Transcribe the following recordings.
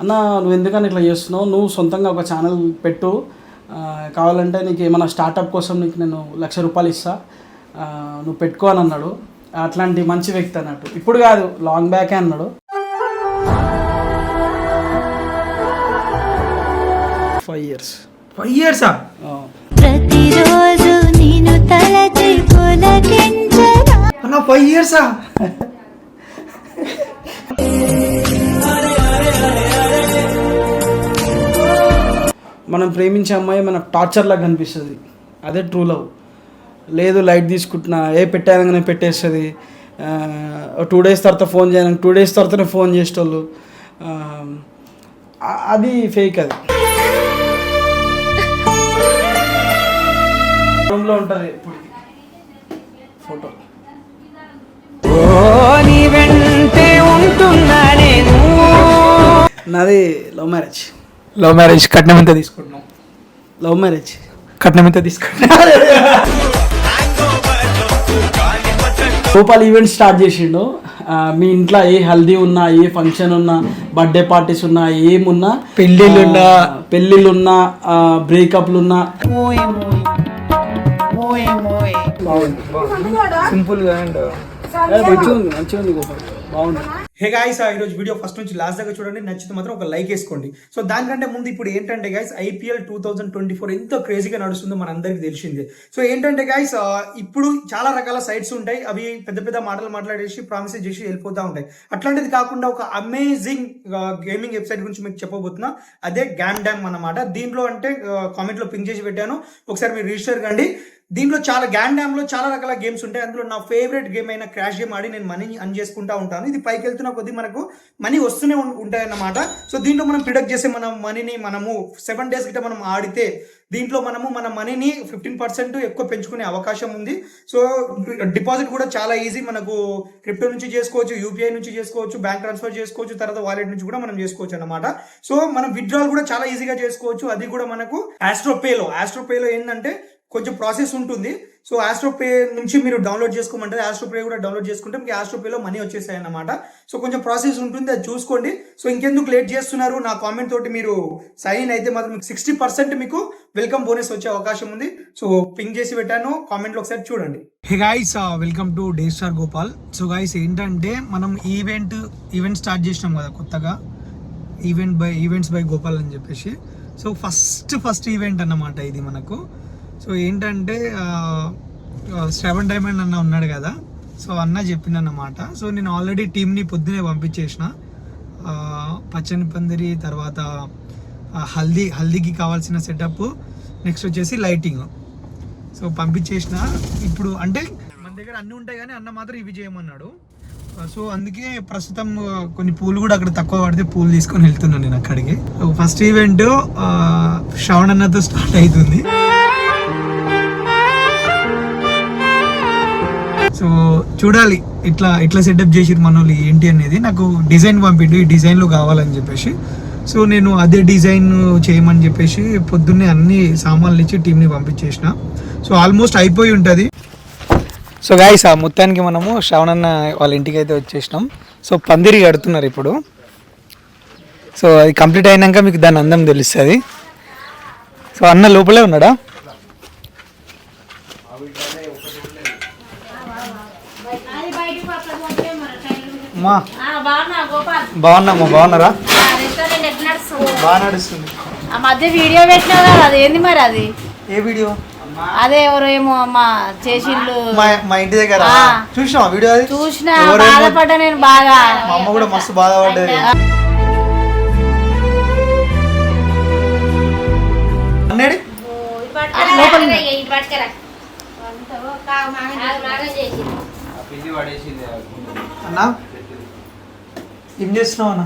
అన్న నువ్వు ఎందుకని ఇట్లా చేస్తున్నావు? నువ్వు సొంతంగా ఒక ఛానల్ పెట్టు. కావాలంటే నీకు ఏమైనా స్టార్టప్ కోసం నీకు నేను లక్ష రూపాయలు ఇస్తా. నువ్వు పెట్టుకో అని అన్నాడు. అట్లాంటి మంచి వ్యక్తి అన్నట్టు. ఇప్పుడు కాదు లాంగ్ బ్యాకే అన్నాడు. ఫైవ్ ఇయర్స్ ఫైవ్ ఇయర్సా ప్రతిరోజు నేను అన్న ఫైవ్ ఇయర్సా మనం ప్రేమించే అమ్మాయి మనకు టార్చర్ లాగా కనిపిస్తుంది. అదే ట్రూ లవ్ లేదు లైట్ తీసుకుంటున్నా ఏ పెట్టానగానే పెట్టేస్తుంది. టూ డేస్ తర్వాత ఫోన్ చేయను టూ డేస్ తర్వాతనే ఫోన్ చేసేటోళ్ళు. అది ఫేక్ అది. రూమ్లో ఉంటుంది ఇప్పుడు ఫోటో నాది లవ్ మ్యారేజ్ లవ్ మ్యారేజ్ కట్నం ఎంత తీసుకుంటున్నాం లవ్ మ్యారేజ్ కట్నం ఎంత తీసుకుంటున్నాం గోపాల్ ఈవెంట్ స్టార్ట్ చేసిండు. మీ ఇంట్లో ఏ హల్దీ ఉన్నా ఏ ఫంక్షన్ ఉన్నా బర్త్డే పార్టీస్ ఉన్నా ఏమున్నా పెళ్ళిళ్ళున్నా. పెళ్ళిళ్ళున్నా బ్రేకప్లు ఉన్నా సింపుల్గా అండ్ మంచిగా ఉంది మంచిగా ఉంది గోపాల్ బాగుంది. హే గాయస్ ఈరోజు వీడియో ఫస్ట్ నుంచి లాస్ట్ దాకా చూడండి. నచ్చితే మాత్రం ఒక లైక్ వేసుకోండి. సో దానికంటే ముందు ఇప్పుడు ఏంటంటే guys IPL two thousand twenty four ఎంత క్రేజీగా నడుస్తుందో మనందరికీ తెలిసిందే. సో ఏంటంటే గైస్ ఇప్పుడు చాలా రకాల సైట్స్ ఉంటాయి. అవి పెద్ద పెద్ద మాటలు మాట్లాడేసి ప్రామిసెస్ చేసి వెళ్ళిపోతూ ఉంటాయి. అట్లాంటిది కాకుండా ఒక అమేజింగ్ గేమింగ్ వెబ్సైట్ గురించి మీకు చెప్పబోతున్నా. అదే గ్యామ్ డ్యామ్ అన్నమాట. దీంట్లో అంటే కామెంట్లో పింక్ చేసి పెట్టాను. ఒకసారి మీరు రిజిస్టర్ కండి. దీంట్లో చాలా గ్యాన్ డ్యామ్లో చాలా రకాల గేమ్స్ ఉంటాయి. అందులో నా ఫేవరెట్ గేమ్ అయిన క్రాష్ గేమ్ ఆడి నేను మనీ అన్ చేసుకుంటా ఉంటాను. ఇది పైకి వెళ్తున్న కొద్దీ మనకు మనీ వస్తూనే ఉంటాయన్నమాట. సో దీంట్లో మనం ప్రిడక్ట్ చేసే మన మనీని మనము సెవెన్ డేస్ గిట్ట మనం ఆడితే దీంట్లో మనము మన మనీని ఫిఫ్టీన్ పర్సెంట్ ఎక్కువ పెంచుకునే అవకాశం ఉంది. సో డిపాజిట్ కూడా చాలా ఈజీ మనకు క్రిప్టో నుంచి చేసుకోవచ్చు యూపీఐ నుంచి చేసుకోవచ్చు బ్యాంక్ ట్రాన్స్ఫర్ చేసుకోవచ్చు తర్వాత వాలెట్ నుంచి కూడా మనం చేసుకోవచ్చు అనమాట సో మనం విత్డ్రాల్ కూడా చాలా ఈజీగా చేసుకోవచ్చు. అది కూడా మనకు ఆస్ట్రోపేలో ఆస్ట్రోపేలో ఏంటంటే కొంచెం ప్రాసెస్ ఉంటుంది. సో ఆస్ట్రోపే నుంచి మీరు డౌన్లోడ్ చేసుకోమంటారు. ఆస్ట్రోపే కూడా డౌన్లోడ్ చేసుకుంటే మీకు ఆస్ట్రోపేలో మనీ వచ్చేసాయి అన్నమాట సో కొంచెం ప్రాసెస్ ఉంటుంది. అది చూసుకోండి. సో ఇంకెందుకు లేట్ చేస్తున్నారు? నా కామెంట్ తోటి మీరు సైన్ ఇన్ అయితే మాత్రం సిక్స్టీ పర్సెంట్ మీకు వెల్కమ్ బోనస్ వచ్చే అవకాశం ఉంది. సో పింక్ చేసి పెట్టాను. కామెంట్లో ఒకసారి చూడండి. Hey guys welcome to day star Gopal so guys ఏంటంటే మనం ఈవెంట్ ఈవెంట్ స్టార్ట్ చేసినాం కదా కొత్తగా. Event by events by Gopal అని చెప్పేసి. సో ఫస్ట్ ఫస్ట్ ఈవెంట్ అన్నమాట ఇది మనకు. సో ఏంటంటే ఆ, శ్రవణ్ డైమండ్ అన్న ఉన్నాడు కదా. సో అన్న చెప్పిందన్నమాట సో నేను ఆల్రెడీ టీంని పొద్దునే పంపించేసిన. పచ్చని పందిరి తర్వాత హల్దీ హల్దీకి కావాల్సిన సెటప్ నెక్స్ట్ వచ్చేసి లైటింగ్. సో పంపించేసిన. ఇప్పుడు అంటే మన దగ్గర అన్ని ఉంటాయి కానీ అన్న మాత్రం ఇవి చేయమన్నాడు. సో అందుకే ప్రస్తుతం కొన్ని పూలు కూడా అక్కడ తక్కువ పడితే పూలు తీసుకొని వెళ్తున్నాను నేను అక్కడికి. ఫస్ట్ ఈవెంట్ శ్రవణ్ అన్నతో స్టార్ట్ అవుతుంది. సో చూడాలి ఇట్లా ఇట్లా సెటప్ చేసిరు మన వాళ్ళు ఏంటి అనేది. నాకు డిజైన్ పంపిండు ఈ డిజైన్లో కావాలని చెప్పేసి. సో నేను అదే డిజైన్ చేయమని చెప్పేసి పొద్దున్నే అన్ని సామాన్లు ఇచ్చి టీంని పంపించేసిన. సో ఆల్మోస్ట్ అయిపోయి ఉంటుంది. సో గాయస్ ఆ మొత్తానికి మనము శ్రవణన్న వాళ్ళ ఇంటికి అయితే వచ్చేసినాం. సో పందిరి కడుతున్నారు ఇప్పుడు. సో అది కంప్లీట్ అయినాక మీకు దాని అందం తెలుస్తుంది. సో అన్న లోపలే ఉన్నాడా? అమ్మా. బాగున్నామ్మా బాగున్నారా? ఆ బాగా నడుస్తుంది. మధ్య వీడియో పెట్టినావు కదా అది ఏంది మరి అది? ఏ వీడియో? అదే ఎవరో ఏమో మా చేసిండ్లు. మా మా ఇంటి దగ్గర. ఆ. చూసినావా వీడియో అది? చూసిన బాధపడ్డా నేను బాగా. మా అమ్మ కూడా మస్తు బాధపడ్డది. అన్నాడు? అన్నా? ఏం చేస్తున్నావు అన్న?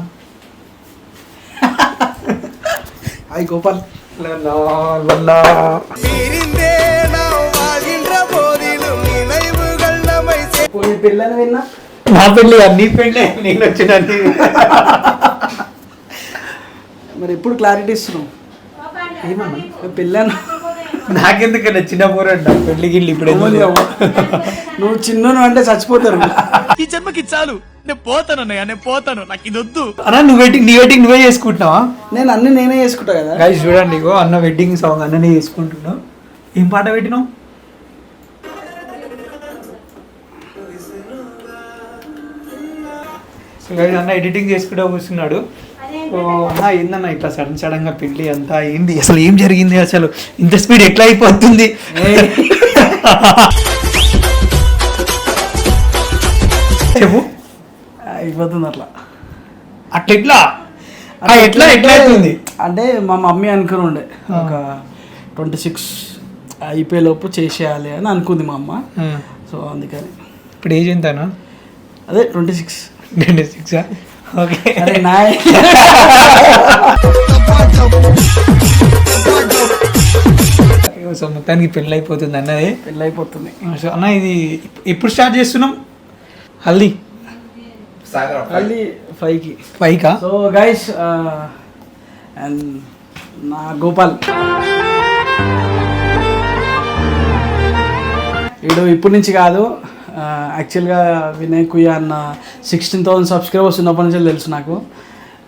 హాయ్ గోపాల్. పోయి పెళ్ళని విన్నా? నా పెళ్ళి నీ పెళ్ళి. నేను వచ్చిన మరి ఎప్పుడు క్లారిటీ ఇస్తున్నావు? ఏమన్నా పెళ్ళాను? నాకెందుకన్నా చిన్న పోరంట. పెళ్ళి గిల్లి ఇప్పుడు? నువ్వు చిన్నను అంటే చచ్చిపోతారు. ఈ జన్మకి చాలు. నేను పోతాను అన్నయ్య నేను పోతాను. నాకు ఇది వద్దు. అన్న నువ్వు వెడ్డింగ్ నీ వెడ్డింగ్ నువ్వే చేసుకుంటున్నావా? నేను అన్ని నేనే చేసుకుంటా కదా. గైస్ చూడండి ఇగో అన్న వెడ్డింగ్ సాంగ్ అన్ననే చేసుకుంటున్నావు ఏం పాట పెట్టినావు? సో guys, అన్న ఎడిటింగ్ చేసుకుంటూ కూర్చున్నాడు. సో అన్న? ఏందన్న ఇట్లా సడన్ సడన్గా పెళ్ళి అంతా ఏంది? అసలు ఏం జరిగింది అసలు? ఇంత స్పీడ్ ఎట్లా అయిపోతుంది? చెప్పు. అయిపోతుంది అట్లా అట్లా ఎట్లా ఎట్లా ఎట్లా అవుతుంది? అంటే మా మమ్మీ అనుకుని ఉండే ఒక ట్వంటీ సిక్స్ అయిపోయేలోపు చేసేయాలి అని అనుకుంది మా అమ్మ. సో అందుకని. ఇప్పుడు ఏజ్ ఎంతనా? అదే twenty six. Twenty six? Okay. అరే నా సో మొత్తానికి పెళ్ళి అయిపోతుంది అన్నది. పెళ్ళి అయిపోతుంది సో అన్న ఇది ఎప్పుడు స్టార్ట్ చేస్తున్నాం? హల్దీ. మళ్ళీ ఫైవ్కి ఫైవ్కా సో గైస్ అండ్ నా గోపాల్. వీడు ఇప్పటి నుంచి కాదు యాక్చువల్గా వినయ్ కుయ్య అన్న సిక్స్టీన్ థౌసండ్ సబ్స్క్రైబర్స్ ఉన్నప్పటి నుంచి తెలుసు నాకు.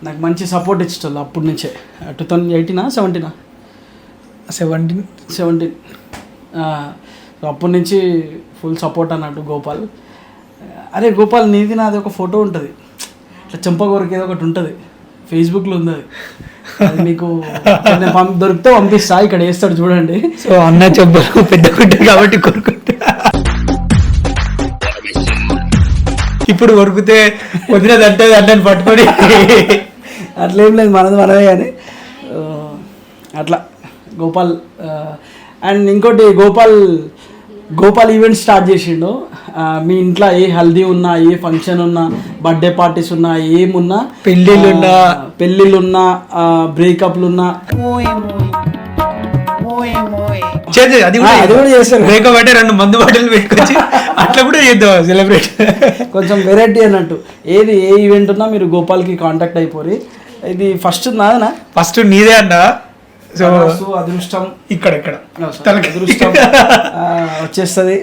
నాకు మంచి సపోర్ట్ ఇచ్చేటోళ్ళు అప్పటి నుంచే. టూ థౌజండ్ ఎయిటీనా సెవెంటీనా సెవెంటీన్ సెవెంటీన్ అప్పటి నుంచి ఫుల్ సపోర్ట్ అన్నట్టు గోపాల్. అరే గోపాల్ నీది నాది ఒక ఫోటో ఉంటుంది. ఇట్లా చెంపగోరకి ఏదో ఒకటి ఉంటుంది. ఫేస్బుక్లో ఉంది అది అది మీకు దొరికితే పంపిస్తా ఇక్కడ వేస్తాడు చూడండి. సో అన్న చెబ్బలు పెద్ద గుడ్డ కాబట్టి కొరుకుంటా ఇప్పుడు కొరికితే వదిలేదంటే అన్నని పట్టుకొని. అట్లేం లేదు మనది మనమే కానీ. అట్లా. గోపాల్ అండ్ ఇంకోటి గోపాల్ గోపాల్ ఈవెంట్ స్టార్ట్ చేసిండు. మీ ఇంట్లో ఏ హల్దీ ఉన్నా ఏ ఫంక్షన్ ఉన్నా బర్త్డే పార్టీస్ ఉన్నా ఏమున్నా పెళ్ళిళ్ళున్నా. పెళ్ళిళ్ళున్నా బ్రేకప్లు ఉన్నా చేద్దాం అది ఆ, అది కూడా చేస్తారు. బ్రేకప్ అంటే రెండు మందు బాటలు పెట్టుకొచ్చి అట్లా కూడా చేద్దాం సెలబ్రేట్ కొంచెం వెరైటీ అన్నట్టు. ఏది ఏ ఈవెంట్ ఉన్నా మీరు గోపాల్కి కాంటాక్ట్ అయిపోరి. ఇది ఫస్ట్ నాదనా? ఫస్ట్ నీదే అన్న. సో అదృష్టం. ఇక్కడ ఇక్కడ అదృష్టం వచ్చేస్తుంది.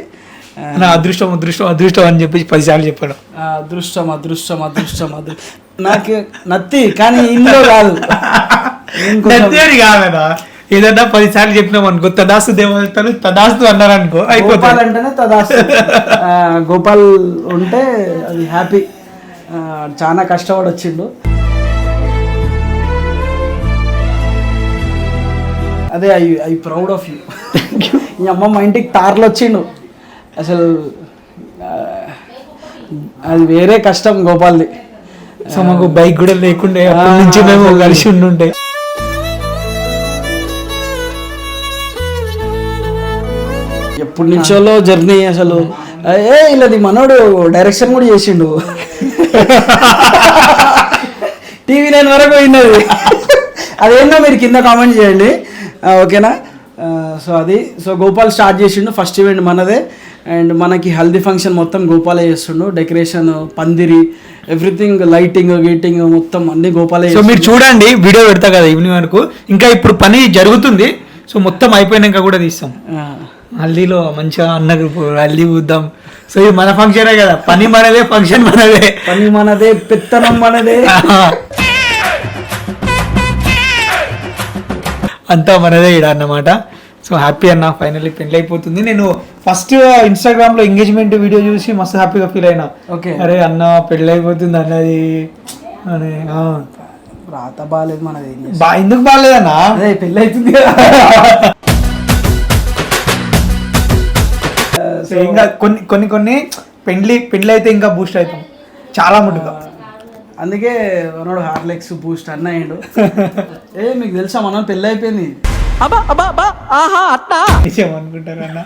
నా అదృష్టం అదృష్టం అదృష్టం అని చెప్పేసి పదిసార్లు చెప్పాను ఆ, అదృష్టం అదృష్టం అదృష్టం అదృ నాకు నత్తి కానీ ఇందులో కాదు. నచ్చేది కాదనా ఏదన్నా పదిసార్లు చెప్పినాం అనుకో తదాస్తు దేవతలు తదాస్తు అన్నారు అనుకో గోపాల్ అంటేనే తదాస్తు. గోపాల్ ఉంటే అది హ్యాపీ. చాలా కష్టపడి వచ్చిండు అదే I I proud of you ఈ అమ్మ మా ఇంటికి తార్లు వచ్చిండు అసలు అది వేరే కష్టం గోపాల్ది. సో మాకు బైక్ కూడా లేకుండే అప్పటి నుంచి మేము కలిసి ఉండుంటే ఎప్పటి నుంచోలో జర్నీ అసలు? ఏ ఇలాది మనోడు డైరెక్షన్ కూడా చేసిండు. టీవీ నైన్ వరకు పోయినది అదేందో మీరు కింద కామెంట్ చేయండి. ఓకేనా? సో అది. సో గోపాల్ స్టార్ట్ చేసిండు ఫస్ట్ ఈవెంట్ మనదే. అండ్ మనకి హల్దీ ఫంక్షన్ మొత్తం గోపాలే చేస్తుండు. డెకరేషన్ పందిరి ఎవ్రీథింగ్ లైటింగ్ గీటింగ్ మొత్తం అన్ని గోపాలే సో మీరు చూడండి వీడియో పెడతా కదా ఈవినింగ్ వరకు. ఇంకా ఇప్పుడు పని జరుగుతుంది. సో మొత్తం అయిపోయినాక కూడా తీస్తాం. హల్దీలో మంచిగా అన్నకు హల్దీ ఊద్దాం సో ఇది మన ఫంక్షనే కదా. పని మనదే ఫంక్షన్ మనదే. పని మనదే పెత్తనం మనదే. అంతా మనదే ఇడ అన్నమాట సో హ్యాపీ అన్న ఫైనల్లీ పెళ్ళి అయిపోతుంది. నేను ఫస్ట్ ఇన్స్టాగ్రామ్లో ఎంగేజ్మెంట్ వీడియో చూసి మస్తు హ్యాపీగా ఫీల్ అయినా. ఓకే. అరే అన్న పెళ్ళి అయిపోతుంది అన్నది. అని. రాత బాగాలేదు మనది? బా ఎందుకు బాగాలేదన్నా అదే పెళ్ళి అవుతుంది సో ఇంకా కొన్ని కొన్ని కొన్ని పెండ్లి పెండ్లి అయితే ఇంకా బూస్ట్ అవుతాం. చాలా ముట్టుగా అందుకే మనోడు హార్లెక్స్ బూస్ట్ అన్న అయ్యిండు. ఏ మీకు తెలుసా మన పెళ్ళి అయిపోయింది. నిజం అనుకుంటారు అన్న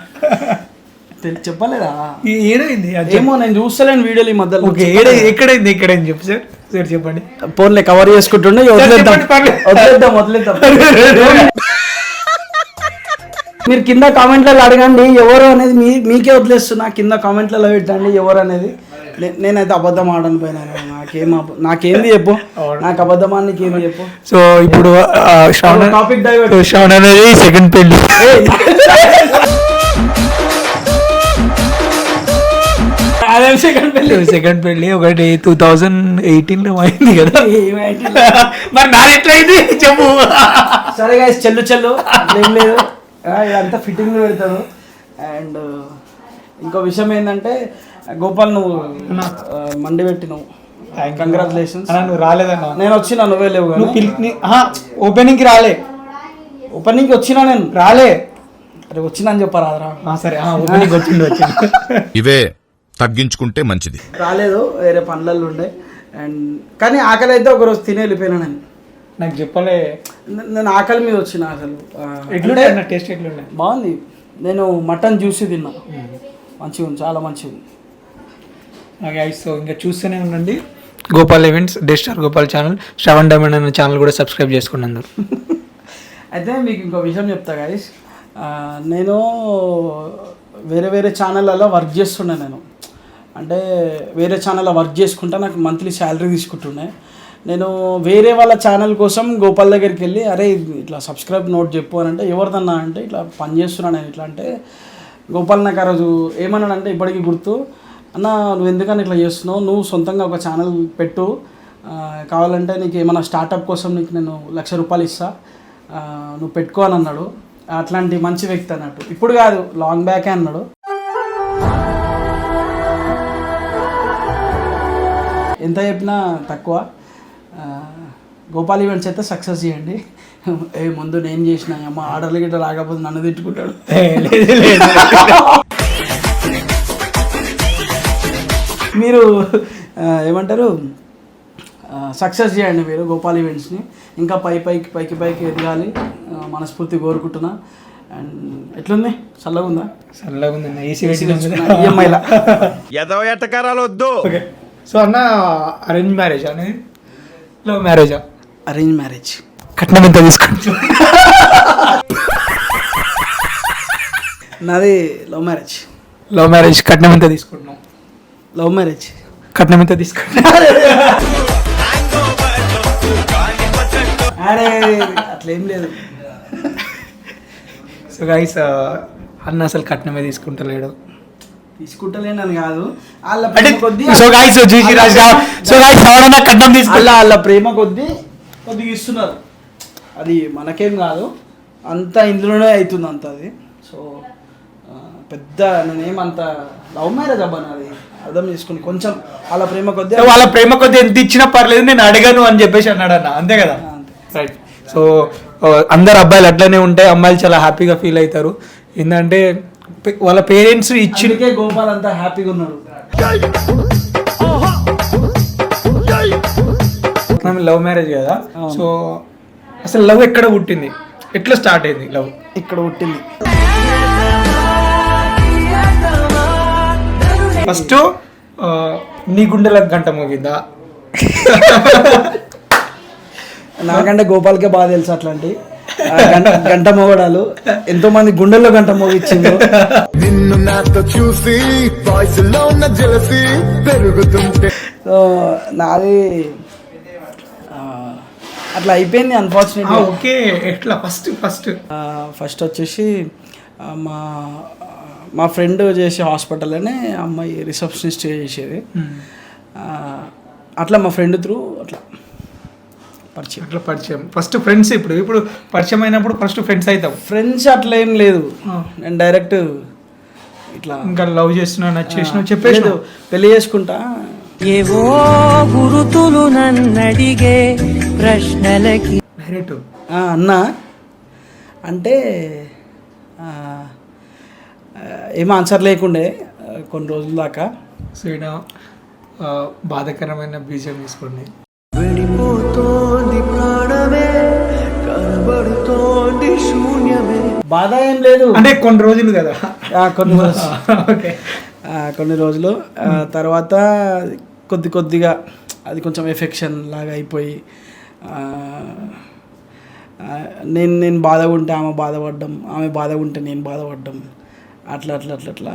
తెలి- చెప్పలేదా? ఈ- ఏడైంది? అది చెప్పు. ఏమో నేను చూస్తలేను వీడియోలు ఈ మధ్యలో. ఓకే ఏడ ఎక్కడైంది ఎక్కడైంది చెప్పు సార్. సార్ చెప్పండి. ఫోన్లే కవర్ చేసుకుంటుండే వదిలేద్దాం. వదిలేద్దాం వదిలేద్దాం. మీరు కింద కామెంట్లలో అడగండి ఎవరు అనేది మీ మీకే వదిలేస్తున్నా. కింద కామెంట్లలో పెట్టండి ఎవరు అనేది. నేనైతే అబద్ధం ఆడను పోయినా. నాకేం నాకేంది చెప్పు? నాకు అబద్ధమా నీకేంది చెప్పు? సో ఇప్పుడు టాపిక్ శ్రవణ అనేది సెకండ్ పెళ్ళి సెకండ్ పెళ్ళి? సెకండ్ పెళ్ళి ఒకటి టూ థౌజండ్ ఎయిటీన్లో అయింది కదా? మరి నాది ఎట్లయింది? చెప్పు. సరే గాయస్ చెల్లు చెల్లు. ఏం లేదు. ఇదంతా ఫిట్టింగ్ పెడతాను. అండ్ ఇంకో విషయం ఏంటంటే గోపాల్ నువ్వు మండి పెట్టినావు. కంగ్రాచులేషన్స్ అన్న, నువ్వు రాలేదన్నా? నేను వచ్చినా నువ్వే లేవు నువ్వు పిలిచి ఓపెనింగ్కి రాలే. ఓపెనింగ్కి వచ్చినా నేను. రాలే. అరే వచ్చినా అని చెప్పరాదరా ఆ, సరే ఓపెనింగ్ వచ్చింది వచ్చింది. ఇవే తగ్గించుకుంటే మంచిది. రాలేదు వేరే పనులలో ఉండే. అండ్ కానీ ఆకలి అయితే ఒకరోజు తిని వెళ్ళిపోయినా నేను. నాకు చెప్పలే. నేను ఆకలి మీద వచ్చిన అసలు. ఎట్లుండే టేస్ట్ ఎట్లుండే? బాగుంది. నేను మటన్ జ్యూస్ తిన్నా. మంచిగా ఉంది చాలా మంచిగా ఉంది సో ఇంకా చూస్తూనే ఉండండి. Gopal events day star Gopal channel Shravan diamond అనే ఛానల్ కూడా సబ్స్క్రైబ్ చేసుకోండి అందరు అయితే మీకు ఇంకో విషయం చెప్తా గైస్ నేను వేరే వేరే ఛానళ్ళలో వర్క్ చేస్తుండే నేను. అంటే వేరే ఛానల్లో వర్క్ చేసుకుంటా నాకు మంత్లీ శాలరీ తీసుకుంటుండే. నేను వేరే వాళ్ళ ఛానల్ కోసం గోపాల్ దగ్గరికి వెళ్ళి అరే ఇట్లా సబ్స్క్రైబ్ నోట్ చెప్పు అని అంటే ఎవరిదన్నా? అంటే ఇట్లా పని చేస్తున్నా నేను ఇట్లా. అంటే గోపాల్ నాకు ఆ రోజు ఏమన్నాడంటే ఇప్పటికీ గుర్తు అన్న నువ్వు ఎందుకని ఇట్లా చేస్తున్నావు? నువ్వు సొంతంగా ఒక ఛానల్ పెట్టు. కావాలంటే నీకు ఏమైనా స్టార్టప్ కోసం నీకు నేను లక్ష రూపాయలు ఇస్తా. నువ్వు పెట్టుకో అని అన్నాడు. అట్లాంటి మంచి వ్యక్తి అన్నట్టు. ఇప్పుడు కాదు లాంగ్ బ్యాకే అన్నాడు. ఎంత చెప్పినా తక్కువ. గోపాల్ ఈవెంట్స్ అయితే సక్సెస్ చేయండి. ఏ ముందు నేను చేసిన అమ్మ ఆర్డర్లు గిట్ట రాకపోతే నన్ను తిట్టుకుంటాడు. మీరు ఏమంటారు? సక్సెస్ చేయండి మీరు గోపాల్ ఈవెంట్స్ని ఇంకా పై పైకి పైకి పైకి ఎదగాలి. మనస్ఫూర్తి కోరుకుంటున్నా. అండ్ ఎట్లుంది? చల్లగా ఉందా? చల్లగా ఉంది ఏసీ ఈఎంఐలా ఎదవ ఎట్టకారాలు వద్దు. ఓకే. సో అన్న అరేంజ్ మ్యారేజ్ అనేది? లవ్ మ్యారేజా అరేంజ్ మ్యారేజ్ కట్నం ఎంత తీసుకోండి నాది లవ్ మ్యారేజ్ లవ్ మ్యారేజ్ కట్నం ఎంత తీసుకుంటున్నాం? లవ్ మ్యారేజ్ కట్నం ఎంత తీసుకోండి అరే అట్లేం లేదు. సో గైస్ అన్న అసలు కట్నమే తీసుకుంటలేడు. తీసుకుంటలేనని కాదు. వాళ్ళ so guys G C Raju so ఎవడన్నా కట్నం తీసుకో వాళ్ళ ప్రేమ కొద్దీ కొద్దిగా ఇస్తున్నారు. అది మనకేం కాదు. అంత ఇందులోనే అవుతుంది అంత అది. సో పెద్ద నేనేమంత లవ్ మ్యారేజ్ అబ్బా నాది. అర్థం చేసుకుని కొంచెం వాళ్ళ ప్రేమ కొద్దీ వాళ్ళ ప్రేమ కొద్ది ఎంత ఇచ్చినా పర్లేదు నేను అడగను అని చెప్పేసి అన్నాడు అన్న అంతే. కదా. రైట్ సో అందరు అబ్బాయిలు అట్లనే ఉంటాయి అమ్మాయిలు చాలా హ్యాపీగా ఫీల్ అవుతారు. ఏంటంటే వాళ్ళ పేరెంట్స్ ఇచ్చి అందుకే గోపాల్ అంతా హ్యాపీగా ఉన్నాడు. లవ్ మ్యారేజ్ కదా? సో అసలు లవ్ ఎక్కడ పుట్టింది? ఎట్లా స్టార్ట్ అయింది లవ్ ఇక్కడ పుట్టింది. ఫస్ట్ నీ గుండెలకు గంట మోగిందా? నాకంటే గోపాల్కే బాగా తెలుసు అట్లాంటి. గంట గంట మోగడాలు. ఎంతో మంది గుండెల్లో గంట మోగిచ్చిండు నిన్ను నాతో చూసి వాయిస్లో ఉన్న జలసి పెరుగుతుంటే. సో నాది అట్లా అయిపోయింది అన్ఫార్చునేట్లీ ఓకే ఎట్లా? First first. ఫస్ట్ వచ్చేసి మా మా ఫ్రెండ్ చేసే హాస్పిటల్లోనే అమ్మాయి రిసెప్షనిస్ట్ చేసేది. ఆ, అట్లా మా ఫ్రెండ్ త్రూ అట్లా పరిచయం. అట్లా పరిచయం. ఫస్ట్ ఫ్రెండ్స్ ఇప్పుడు ఇప్పుడు పరిచయం అయినప్పుడు ఫస్ట్ ఫ్రెండ్స్ అవుతాం. ఫ్రెండ్స్ అట్లా ఏం లేదు. నేను డైరెక్ట్ ఇట్లా ఇంకా లవ్ చేస్తున్నా నచ్చేసిన చెప్పేసి పెళ్ళి చేసుకుంటా. ఏవో గురుతులు నన్నడిగే ప్రశ్నలకి డైరెక్ట్? ఆ, అన్న. అంటే ఏం ఆన్సర్ లేకుండే కొన్ని రోజుల దాకా. సో ఆ, బాధాకరమైన బీజం తీసుకోండి. బాధ ఏం లేదు. అంటే కొన్ని రోజులు కదా. కొన్ని రోజులు. ఓకే. కొన్ని రోజులు. తర్వాత కొద్ది కొద్దిగా అది కొంచెం ఎఫెక్షన్ లాగా అయిపోయి నేను నేను బాధగా ఉంటే ఆమె బాధపడ్డం ఆమె బాధగా ఉంటే నేను బాధపడ్డం. అట్లా అట్లా అట్లా అట్లా.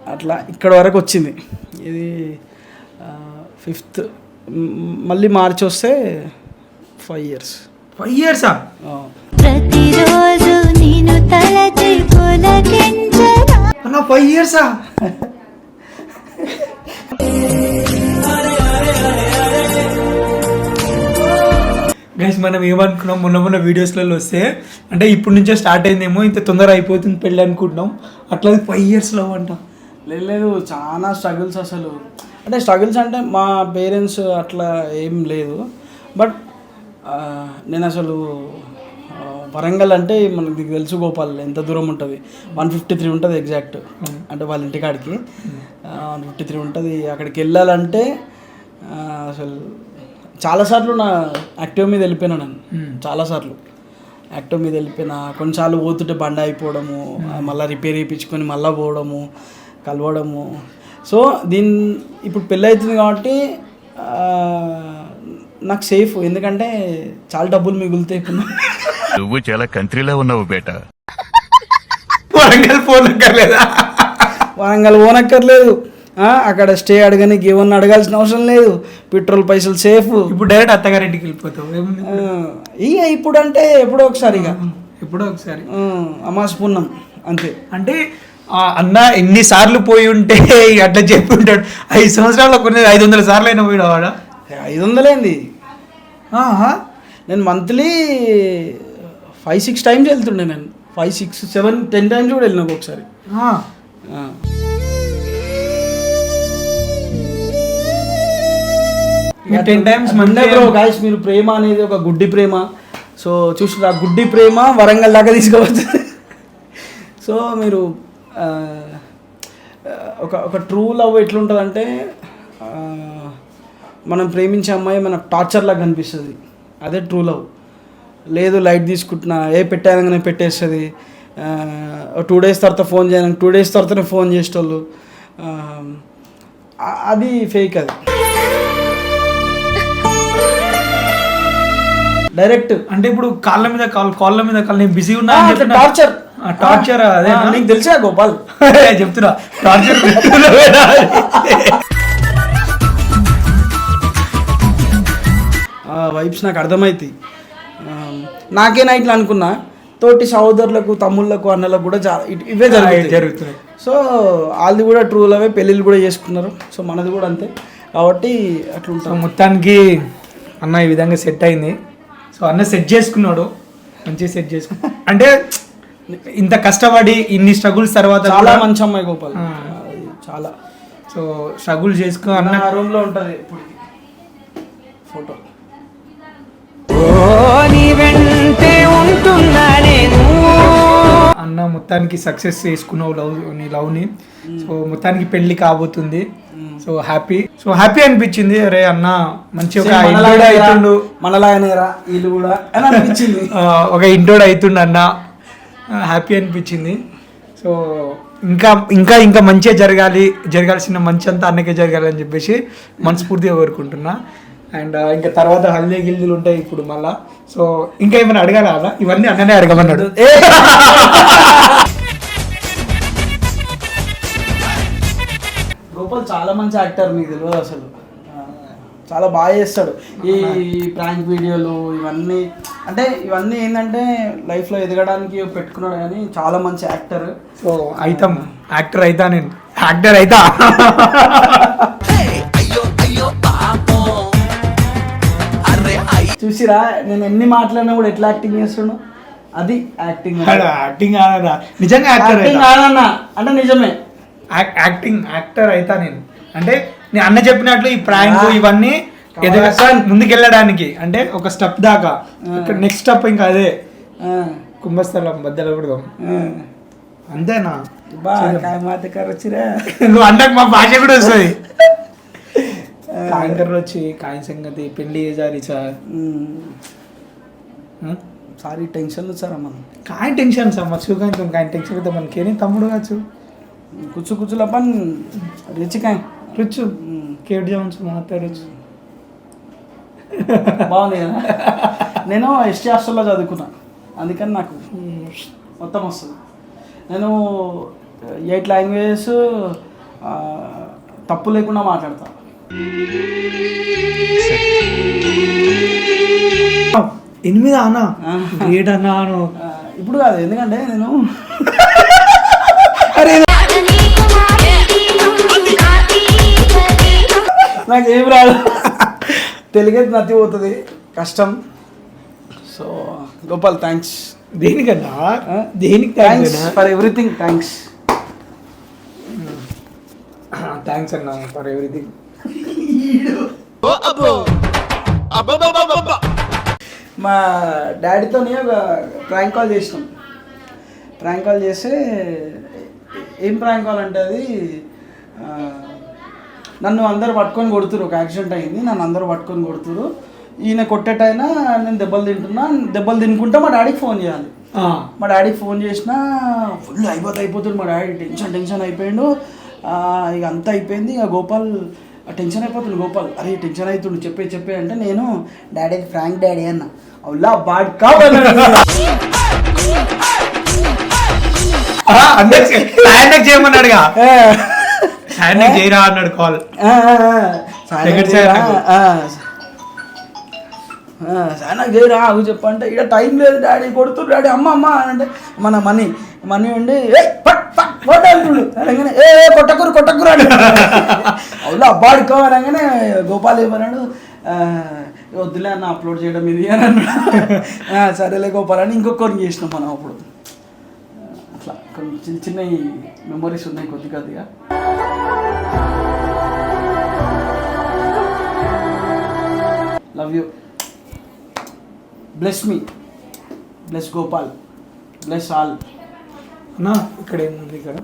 అట్లా ఇక్కడ వరకు వచ్చింది. ఇది ఫిఫ్త్ మళ్ళీ మార్చి వస్తే ఫైవ్ ఇయర్స్ ఫైవ్ ఇయర్సా ప్రతిరోజు నేను తలచి పులకించగా అన్న ఫైవ్ ఇయర్సా గైస్ మనం ఏమనుకున్నాం? మొన్న మొన్న వీడియోస్లలో వస్తే అంటే ఇప్పుడు నుంచే స్టార్ట్ అయిందేమో ఇంత తొందర అయిపోతుంది పెళ్ళి అనుకుంటున్నాం. అట్లా ఫైవ్ ఇయర్స్లో అంట. లేదు చాలా స్ట్రగుల్స్ అసలు. అంటే స్ట్రగుల్స్ అంటే మా పేరెంట్స్ అట్లా ఏం లేదు. బట్ నేను అసలు వరంగల్ అంటే మనకి నీకు తెలుసు గోపాల్ ఎంత దూరం ఉంటుంది? వన్ ఫిఫ్టీ త్రీ ఉంటుంది ఎగ్జాక్ట్ అంటే వాళ్ళ ఇంటికాడికి వన్ ఫిఫ్టీ త్రీ ఉంటుంది. అక్కడికి వెళ్ళాలంటే అసలు చాలాసార్లు నా యాక్టివ్ మీద వెళ్ళిపోయినా నేను. చాలాసార్లు యాక్టివ్ మీద వెళ్ళిపోయినా కొన్నిసార్లు పోతుంటే బండి అయిపోవడము మళ్ళీ రిపేర్ చేయించుకొని మళ్ళీ పోవడము కలవడము. సో దీని ఇప్పుడు పెళ్ళి అవుతుంది కాబట్టి ఆ, నాకు సేఫ్ ఎందుకంటే చాలా డబ్బులు మిగులుతాయి. నువ్వు చాలా కంట్రీలో ఉన్నావు బేటా. వరంగల్ ఫోన్ లేదా వరంగల్ పోనక్కర్లేదు. అక్కడ స్టే అడగనికి ఏమన్నా అడగాల్సిన అవసరం లేదు. పెట్రోల్ పైసలు సేఫ్ ఇప్పుడు డైరెక్ట్ అత్తగారింటికి వెళ్ళిపోతావు. ఇక ఇప్పుడు అంటే ఎప్పుడో ఒకసారి ఇక ఎప్పుడో ఒకసారి. ఆ, అమాస్ పుణ్యం అంతే. అంటే అన్న ఎన్నిసార్లు పోయి ఉంటే అట్లా చెప్పి ఉంటాడు ఐదు సంవత్సరాల్లో కొన్ని ఐదు వందల సార్లు అయినా పోయినా వాడా ఐదు వందలేంది. నేను మంత్లీ ఫైవ్ సిక్స్ టైమ్స్ వెళ్తుండే నేను. Five six seven ten times కూడా వెళ్ళినా ఒకసారి ten times Monday bro guys మీరు ప్రేమ అనేది ఒక గుడ్డి ప్రేమ. సో చూసి ఆ గుడ్డి ప్రేమ వరంగల్ దాకా తీసుకుపోతుంది. సో మీరు ఒక ఒక ట్రూ లవ్ ఎట్లుంటుందంటే మనం ప్రేమించే అమ్మాయి మనకు టార్చర్లా కనిపిస్తుంది. అదే ట్రూ లవ్ లేదు లైట్ తీసుకుంటున్నా ఏ పెట్టానగానే పెట్టేస్తుంది. టూ డేస్ తర్వాత ఫోన్ చేయను టూ డేస్ తర్వాతనే ఫోన్ చేసేటోళ్ళు. అది ఫేక్ అది. డైరెక్ట్ అంటే ఇప్పుడు కాళ్ళ మీద కాల్ కాళ్ళ మీద కాళ్ళు నేను బిజీ ఉన్నా టార్చర్. టార్చర్? అదే నీకు తెలుసా గోపాల్? చెప్తున్నా. టార్చర్ వైబ్స్ నాకు అర్థమవుతాయి నాకేనా ఇట్లా అనుకున్నా. తోటి సహోదరులకు తమ్ముళ్ళకు అన్నలకు కూడా చాలా ఇవే జరుగుతాయి. జరుగుతున్నాయి సో వాళ్ళది కూడా ట్రూ లవే పెళ్ళిళ్ళు కూడా చేసుకున్నారు సో మనది కూడా అంతే. కాబట్టి అట్లా మొత్తానికి అన్న ఈ విధంగా సెట్ అయింది. సో అన్న సెట్ చేసుకున్నాడు. మంచిగా సెట్ చేసుకున్నాడు అంటే ఇంత కష్టపడి ఇన్ని స్ట్రగుల్స్ తర్వాత చాలా మంచి అమ్మాయి గోపాల్. చాలా. సో స్ట్రగుల్ చేసుకుని అన్న. నా రూమ్లో ఉంటది ఇప్పుడు ఫోటో ఓ నీ వెంటే ఉంటున్నా నేను. అన్న మొత్తానికి సక్సెస్ చేసుకున్నావు లవ్ నీ లవ్ని. సో మొత్తానికి పెళ్ళి కాబోతుంది. So happy. సో హ్యాపీ అనిపించింది. అరే అన్న మంచి ఒక ఇంటోడ్ అవుతుండు మనలాగనే రా వీళ్ళు కూడా అని అనిపించింది. ఒక ఇంటోడ్ అవుతుండు అన్న. హ్యాపీ అనిపించింది. సో ఇంకా ఇంకా ఇంకా మంచిగా జరగాలి జరగాల్సిన మంచి అంతా అన్నకే జరగాలి అని చెప్పేసి మనస్ఫూర్తిగా కోరుకుంటున్నా. అండ్ ఇంకా తర్వాత హల్దీ గిల్దీలు ఉంటాయి ఇప్పుడు మళ్ళా. సో ఇంకా ఏమైనా అడగాలా అలా ఇవన్నీ అన్ననే అడగమన్నాడు. చాలా మంచి యాక్టర్ మీకు తెలియదు అసలు. చాలా బాగా చేస్తాడు. ఈ ప్రాంక్ వీడియోలు ఇవన్నీ అంటే ఇవన్నీ ఏంటంటే లైఫ్లో ఎదగడానికి పెట్టుకున్నాడు కానీ చాలా మంచి యాక్టర్. సో అయితాం. యాక్టర్ అయితా నేను. యాక్టర్ అయితా. చూసిరా నేను ఎన్ని మాట్లాడినా కూడా ఎట్లా యాక్టింగ్ చేస్తాడు? అది యాక్టింగ్. యాక్టింగ్ నిజంగా యాక్టర్ యాక్టింగ్ అంటే నిజమే. యాక్టింగ్ యాక్టర్ అవుతా నేను. అంటే నేను అన్న చెప్పినట్లు ఈ ప్రాంక్ ఇవన్నీ ఎదగక ముందుకెళ్ళడానికి. అంటే ఒక స్టెప్ దాకా. నెక్స్ట్ స్టెప్ ఇంకా అదే. కుంభస్థలం బద్దలు కూడా అంతేనా? నువ్వు అంటాక మా భాష కూడా వస్తుంది. కాంకర్ వచ్చి కాయ సంగతి పెళ్ళి చేసారు సార్. సారీ టెన్షన్లు సార్ అమ్మ కాయ టెన్షన్ సార్. మర్చిపోయి కాయ టెన్షన్ మనకి మనకేనే తమ్ముడు కావచ్చు. కుచ్చు కుచ్చుల పని రిచ్ కాయ. రుచు. కేట్ జాన్స్ మాట్లాడచ్చు బాగుంది కదా? నేను ఎస్టీ హాస్టల్లో చదువుకున్నా. అందుకని నాకు మొత్తం వస్తుంది. నేను ఎయిట్ లాంగ్వేజెస్ తప్పు లేకుండా మాట్లాడతా. ఎనిమిది అన్నా? గ్రేట్ అన్నా అను? ఆ, ఇప్పుడు కాదు ఎందుకంటే నేను నాకు ఏం రాదు. తెలుగే నత్తి పోతుంది. కష్టం. సో గోపాల్ థ్యాంక్స్ దేనికన్నా? దేనికి thanks for everything thanks thanks అన్న ఫర్ ఎవ్రీథింగ్ మా డాడీతోనే ఒక ప్రాంక్ కాల్ చేసినాం. ప్రాంక్ కాల్ చేస్తే ఏం ప్రాంక్ కాల్ అంటే అది ఆ, నన్ను అందరు పట్టుకొని కొడుతురు ఒక యాక్సిడెంట్ అయింది. నన్ను అందరూ పట్టుకొని కొడుతురు ఈయన కొట్టేటైనా నేను దెబ్బలు తింటున్నా. దెబ్బలు తినుకుంటా మా డాడీకి ఫోన్ చేయాలి. మా డాడీకి ఫోన్ చేసినా ఫుల్ అయిపోతే అయిపోతుంది మా డాడీ. Tension tension అయిపోయిండు. ఇక అంతా అయిపోయింది. ఇక గోపాల్ టెన్షన్ అయిపోతుంది గోపాల్. అరే టెన్షన్ అవుతుండు చెప్పే చెప్పే అంటే నేను డాడీ ఫ్రాంక్ డాడీ అన్న. అవులా బాడ్ కావాలి హ్యాండ్ హ్యాండ్ చేయరా అన్నాడు కాల్. నాకు. చేయరా అవి చెప్పంటే ఇక టైం లేదు డాడీ కొడుతురు డాడీ అమ్మ అమ్మ అంటే మన మనీ మనీ ఉండి ఏ కొట్టకురు కొట్టకురు అని అవును అబ్బాడుకో అనగానే గోపాల్ ఏమన్నాడు? "ఆ, వద్దులే అన్న అప్లోడ్ చేయడం ఇది అని అన్నాడు "ఆ, సరేలే గోపాల్ అని ఇంకొకరిని చేసినాం మనం అప్పుడు. కొన్ని చిన్న చిన్న మెమరీస్ ఉన్నాయి కొద్ది కొద్దిగా. Love you bless me bless Gopal bless all అన్నా ఇక్కడ ఏముంది ఇక్కడ?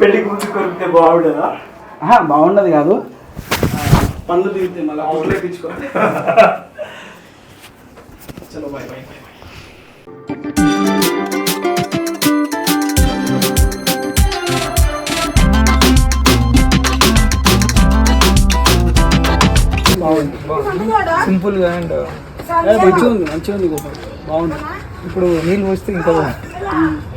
పెళ్ళి గురించి కొరికితే బాగుండదా? బాగుండదు కాదు. పండ్లు దిగితే మళ్ళీ అవుట్లు ఎక్కించుకో చలో బాయ్ బాయ్ బాయ్ సింపుల్గా అండ్ మంచిగా ఉంది మంచిగా ఉంది గోపాల్. బాగుంది. ఇప్పుడు నీళ్ళు పోస్తే ఇంకా బాగుంది.